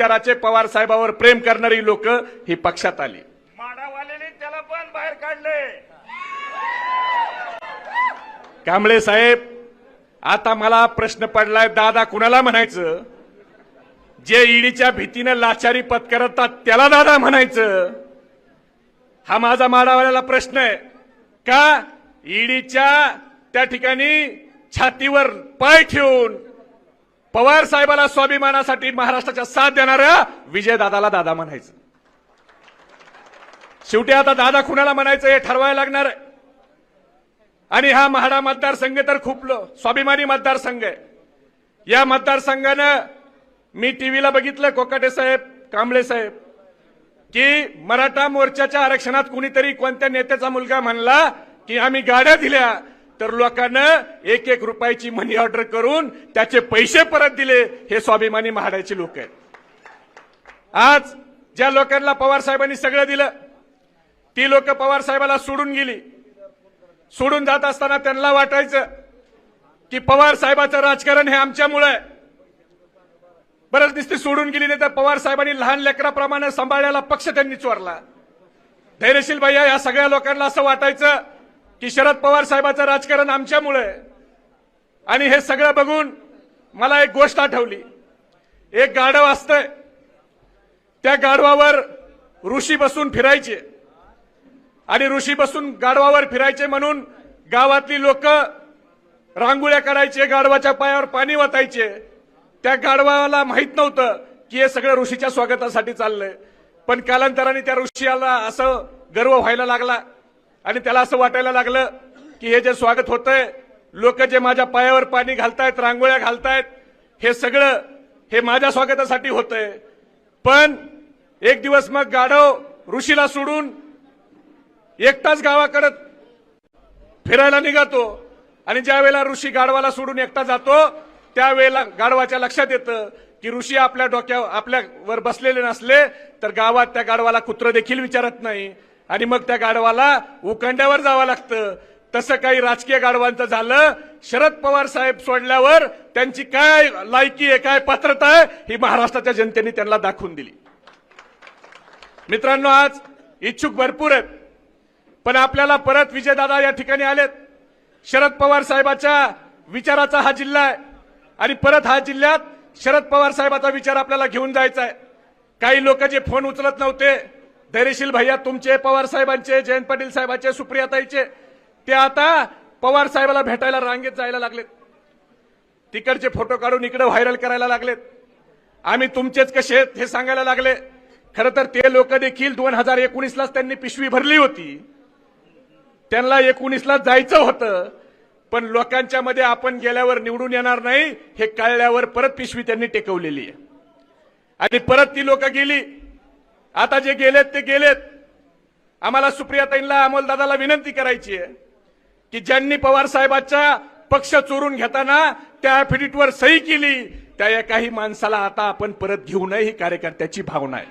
विचाराचे पवार साहेबावर प्रेम करणारी लोक ही पक्षात आली. माडावाल्याने त्याला पण बाहेर काढले. कांबळे साहेब आता मला प्रश्न पडलाय दादा कुणाला म्हणायचं? जे ईडीच्या भीतीनं लाचारी पत्करतात त्याला दादा म्हणायचं? हा माझा माडावाल्याला प्रश्न आहे. का? ईडीच्या त्या ठिकाणी छातीवर पाय ठेवून पवार साहेबाला स्वाभिमानासाठी महाराष्ट्राच्या साथ देणाऱ्या विजयदादाला दादा म्हणायचं. शेवटी आता दादा कुणाला म्हणायचं हे ठरवायला लागणार? आहे आणि हा म्हाडा मतदारसंघ तर खूप लो- स्वाभिमानी मतदारसंघ आहे. या मतदारसंघानं मी टीव्हीला बघितलं कोकाटे साहेब कांबळे साहेब की मराठा मोर्चाच्या आरक्षणात कुणीतरी कोणत्या नेत्याचा मुलगा म्हणला की आम्ही गाड्या दिल्या तर लोकांना एक एक रुपयाची मनी ऑर्डर करून त्याचे पैसे परत दिले हे स्वाभिमानी महाडाचे लोक आहेत. आज ज्या लोकांना पवार साहेबांनी सगळं दिलं ती लोक पवार साहेबाला सोडून गेली. सोडून जात असताना त्यांना वाटायचं की पवार साहेबाचं राजकारण हे आमच्यामुळे आहे. बरंच दिसते सोडून गेली नाही तर पवार साहेबांनी लहान लेकराप्रमाणे सांभाळायला पक्ष त्यांनी चोरला. धैर्यशील भैया या सगळ्या लोकांना असं वाटायचं की शरद पवार साहेबाचं राजकारण आमच्यामुळे. आणि हे सगळं बघून मला एक गोष्ट आठवली. एक गाढव असतंय. त्या गाढवावर ऋषी बसून फिरायचे. आणि ऋषी बसून गाढवावर फिरायचे म्हणून गावातली लोक रांगोळ्या करायचे गाढवाच्या पायावर पाणी वतायचे. त्या गाढवाला माहीत नव्हतं की हे सगळं ऋषीच्या स्वागतासाठी चाललंय. पण कालांतराने त्या ऋषीला असं गर्व व्हायला लागला. आणि त्याला असं वाटायला लागलं की हे जे स्वागत होतंय लोक जे माझ्या पायावर पाणी घालतायत रांगोळ्या घालतायत हे सगळं हे माझ्या स्वागतासाठी होतंय. पण एक दिवस मग गाढव ऋषीला सोडून एकटाच गावाकडे फिरायला निघातो. आणि ज्या वेळेला ऋषी गाढवाला सोडून एकटा जातो त्यावेळेला गाढवाच्या लक्षात येतं की ऋषी आपल्या डोक्यावर आपल्यावर बसलेले नसले तर गावात त्या गाढवाला कुत्र देखील विचारत नाही. आणि मग त्या गाढवाला उकंड्यावर जावं लागतं. तसं काही राजकीय गाढवांचं झालं. शरद पवार साहेब सोडल्यावर त्यांची काय लायकी आहे काय पात्रता आहे ही महाराष्ट्राच्या जनतेने त्यांना दाखवून दिली. मित्रांनो आज इच्छुक भरपूर आहेत. पण आपल्याला परत विजयदादा या ठिकाणी आलेत. शरद पवार साहेबाच्या विचाराचा हा जिल्हा आहे. आणि परत हा जिल्ह्यात शरद पवार साहेबाचा विचार आपल्याला घेऊन जायचा आहे. काही लोक जे फोन उचलत नव्हते धैर्यशील भैया तुमचे पवार साहेबांचे जयंत पाटील साहेबांचे सुप्रियाताईचे ते आता पवार साहेबाला भेटायला रांगेत जायला लागलेत. तिकडचे फोटो काढून इकडे व्हायरल करायला लागलेत. आम्ही तुमचेच कसे आहेत हे सांगायला लागले. खरं तर ते लोक देखील दोन हजार एकोणीसलाच त्यांनी पिशवी भरली होती. त्यांना एकोणीसला जायचं होतं पण लोकांच्या मध्ये आपण गेल्यावर निवडून येणार नाही हे कळल्यावर परत पिशवी त्यांनी टेकवलेली आहे. आणि परत ती लोक गेली आता जे गेलेत ते गेलेत. आम्हाला सुप्रियाताईंना अमोलदादाला विनंती करायची आहे की ज्यांनी पवार साहेबांचा पक्ष चोरून घेताना त्या ऍफिडेविटवर सही केली त्या एकाही माणसाला आता आपण परत घेऊ नये ही कार्यकर्त्याची भावना आहे.